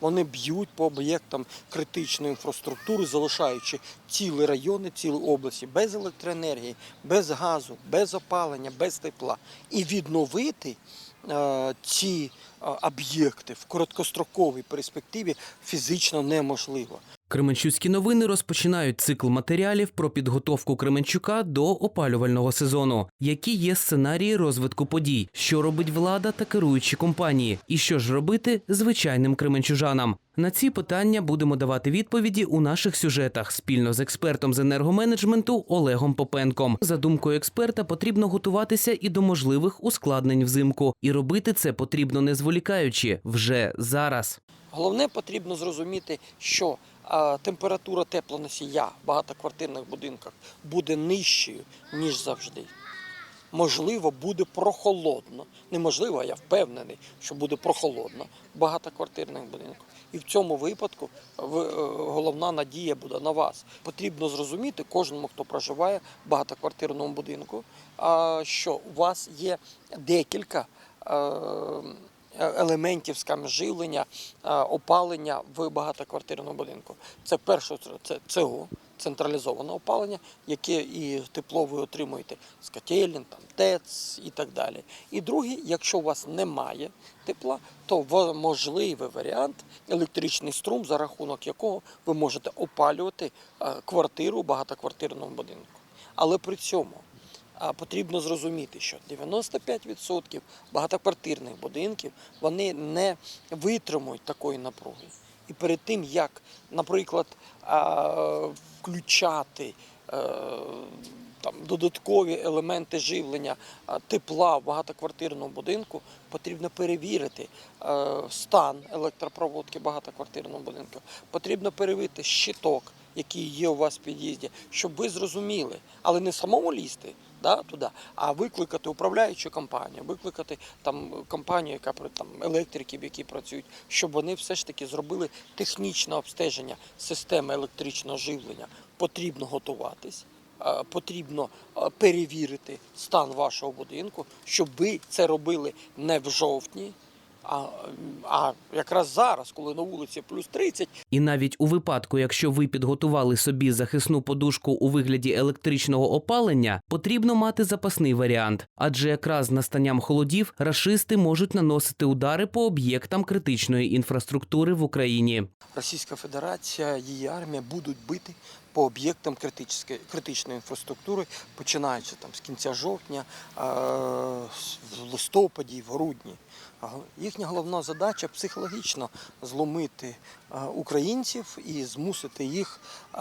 Вони б'ють по об'єктам критичної інфраструктури, залишаючи цілі райони, цілі області без електроенергії, без газу, без опалення, без тепла. І відновити е, ці е, об'єкти в короткостроковій перспективі фізично неможливо. Кременчуцькі новини розпочинають цикл матеріалів про підготовку Кременчука до опалювального сезону. Які є сценарії розвитку подій, що робить влада та керуючі компанії, і що ж робити звичайним кременчужанам? На ці питання будемо давати відповіді у наших сюжетах спільно з експертом з енергоменеджменту Олегом Попенком. За думкою експерта, потрібно готуватися і до можливих ускладнень взимку, і робити це потрібно не зволікаючи вже зараз. Головне потрібно зрозуміти, що температура теплоносія в багатоквартирних будинках буде нижчою, ніж завжди. Можливо, буде прохолодно. Неможливо, я впевнений, що буде прохолодно в багатоквартирних будинках. І в цьому випадку ви- е, головна надія буде на вас. Потрібно зрозуміти кожному, хто проживає в багатоквартирному будинку, що у вас є декілька. е, елементів скажімо, живлення, е, опалення в багатоквартирному будинку. Це перше, це ЦО, централізоване опалення, яке і тепло ви отримуєте з котелень, там, ТЕЦ і так далі. І другий, якщо у вас немає тепла, то можливий варіант електричний струм, за рахунок якого ви можете опалювати квартиру в багатоквартирному будинку. Але при цьому потрібно зрозуміти, що 95% багатоквартирних будинків вони не витримують такої напруги. І перед тим, як, наприклад, включати е, там, додаткові елементи живлення тепла в багатоквартирному будинку, потрібно перевірити е, стан електропроводки багатоквартирного будинку. Потрібно перевірити щиток, який є у вас в під'їзді, щоб ви зрозуміли, але не самому лізти да, туди, а викликати управляючу компанію, викликати там компанію, яка там електриків, які працюють, щоб вони все ж таки зробили технічне обстеження системи електричного живлення. Потрібно готуватись. е, Потрібно е, перевірити стан вашого будинку, щоб ви це робили не в жовтні, а, а якраз зараз, коли на вулиці плюс 30, І навіть у випадку, якщо ви підготували собі захисну подушку у вигляді електричного опалення, потрібно мати запасний варіант, адже якраз з настанням холодів рашисти можуть наносити удари по об'єктам критичної інфраструктури в Україні. Російська Федерація, її армія будуть бити по об'єктам критичної, критичної інфраструктури, починаючи там з кінця жовтня, е, в листопаді, в грудні. Їхня головна задача психологічно зломити е, українців і змусити їх, е,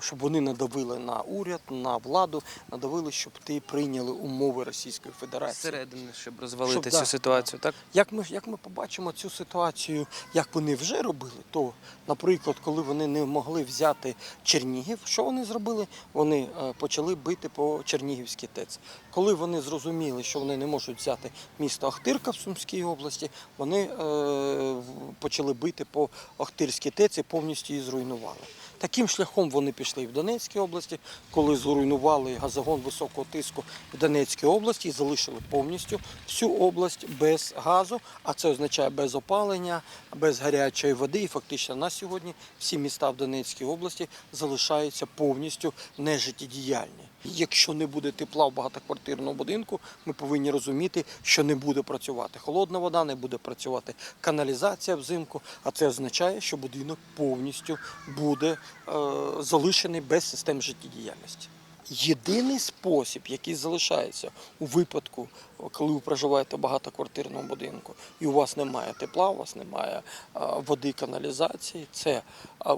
щоб вони надавили на уряд, на владу, надавили, щоб ті прийняли умови Російської Федерації. Зсередини, щоб розвалити Щоб, цю да, ситуацію, так? Як ми, як ми побачимо цю ситуацію, як вони вже робили, то, наприклад, коли вони не могли взяти Чернігів, що вони зробили? Вони е, почали бити по Чернігівській ТЕЦ. Коли вони зрозуміли, що вони не можуть взяти місто Охтирка в Сумській області, вони е, почали бити по Охтирській ТЕЦ і повністю її зруйнували. Таким шляхом вони пішли і в Донецькій області, коли зруйнували газогон високого тиску в Донецькій області і залишили повністю всю область без газу, а це означає без опалення, без гарячої води. І фактично на сьогодні всі міста в Донецькій області залишаються повністю нежиттєдіяльні. Якщо не буде тепла в багатоквартирному будинку, ми повинні розуміти, що не буде працювати холодна вода, не буде працювати каналізація взимку, а це означає, що будинок повністю буде е, залишений без систем життєдіяльності. Єдиний спосіб, який залишається у випадку, коли ви проживаєте в багатоквартирному будинку, і у вас немає тепла, у вас немає води, каналізації, це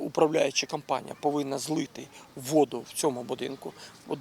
управляюча компанія повинна злити воду в цьому будинку.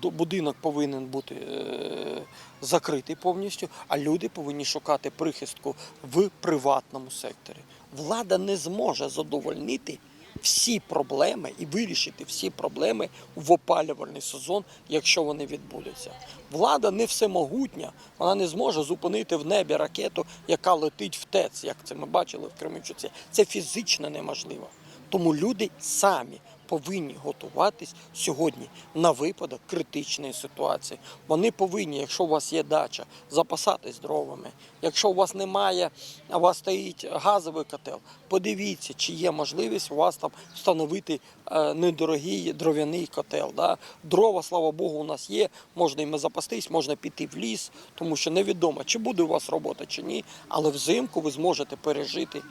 Будинок повинен бути е, закритий повністю, а люди повинні шукати прихистку в приватному секторі. Влада не зможе задовольнити всі проблеми і вирішити всі проблеми в опалювальний сезон, якщо вони відбудуться. Влада не всемогутня, вона не зможе зупинити в небі ракету, яка летить в ТЕЦ, як це ми бачили в Кременчуці. Це фізично неможливо. Тому люди самі повинні готуватись сьогодні на випадок критичної ситуації. Вони повинні, якщо у вас є дача, запасатись дровами. Якщо у вас немає, у вас стоїть газовий котел, подивіться, чи є можливість у вас там встановити е, недорогий дров'яний котел. Да? Дрова, слава Богу, у нас є. Можна іми запастись, можна піти в ліс, тому що невідомо, чи буде у вас робота, чи ні. Але взимку ви зможете пережити.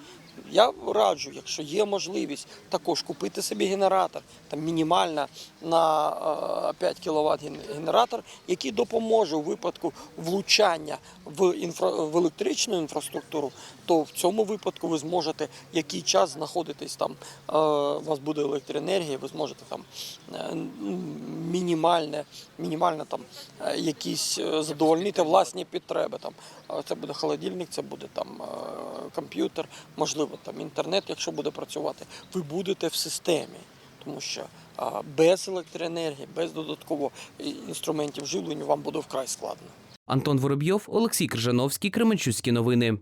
Я раджу, якщо є можливість, також купити собі генератор, там мінімально на е, 5 кВт генератор, який допоможе у випадку влучання в інфра в електричну інфраструктуру, то в цьому випадку ви зможете який час знаходитись там. е, У вас буде електроенергія, ви зможете там е, мінімальне, мінімально там е, якісь е, задовольнити власні потреби. Там Е, це буде холодильник, це буде там е, комп'ютер, можливо, там інтернет, якщо буде працювати. Ви будете в системі, тому що без електроенергії, без додатково е, інструментів живлення вам буде вкрай складно. Антон Воробйов, Олексій Крижановський, Кременчуцькі новини.